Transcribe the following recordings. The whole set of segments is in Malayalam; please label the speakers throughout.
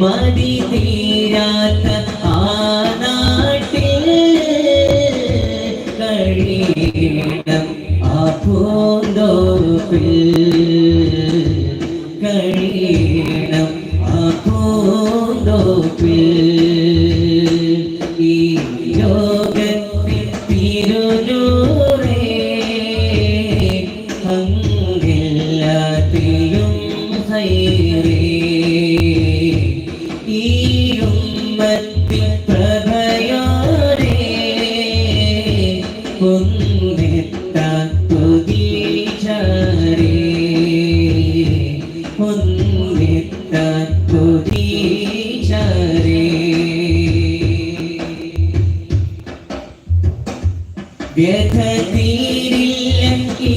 Speaker 1: മതി തീരാ വ്യഥ തീരില്ലെങ്കിൽ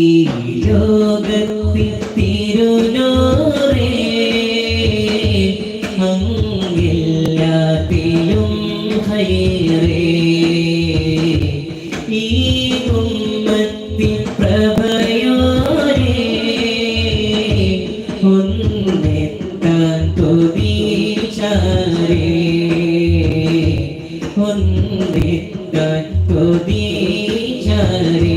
Speaker 1: ഈ ലോകത്തിൽ തിരുനൂറേ മങ്ങില്ലാത്തിലും ഹൈറേ. ഈ ഉമ്മത്തിൽ പ്രഭയോരേ ഒന്നെത്താൻ തുതിച്ചാരേ. ഒന്നെത്താൻ തുതിച്ചാരേ.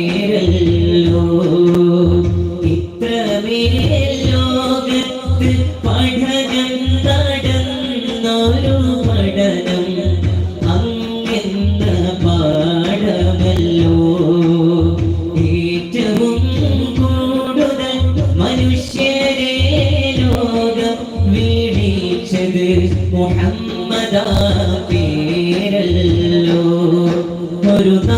Speaker 1: ഒരു നാ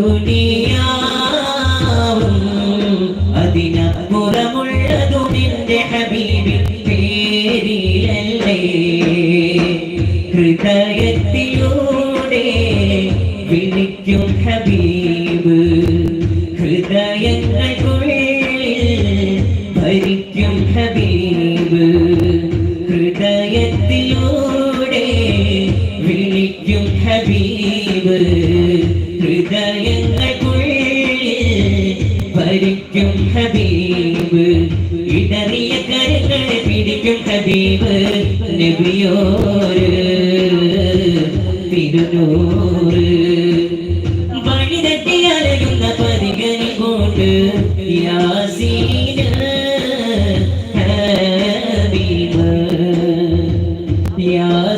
Speaker 1: ദുനിയാവും അതിനപ്പുറമുള്ളതു നിന്റെ ഹബീബിൻ പേരിലല്ലേ? ഹൃദയത്തിലൂടെ വിളിക്കും ഹബീബ്. ഹൃദയങ്ങൾക്കുള്ളിൽ ഭരിക്കും ഹബീബ്. ഹൃദയത്തിലൂടെ വിളിക്കും ഹബീബ്. ഭരിക്കും ഹബീബ്. ഇടറിയ കരങ്ങളെ പിടിക്കും ഹബീബ്. നബിയോര് തിരുനൂറ്. വഴി തട്ടി അലയുന്ന പരിഗണി കൊണ്ട് യാസീന ഹബീബ്. യാ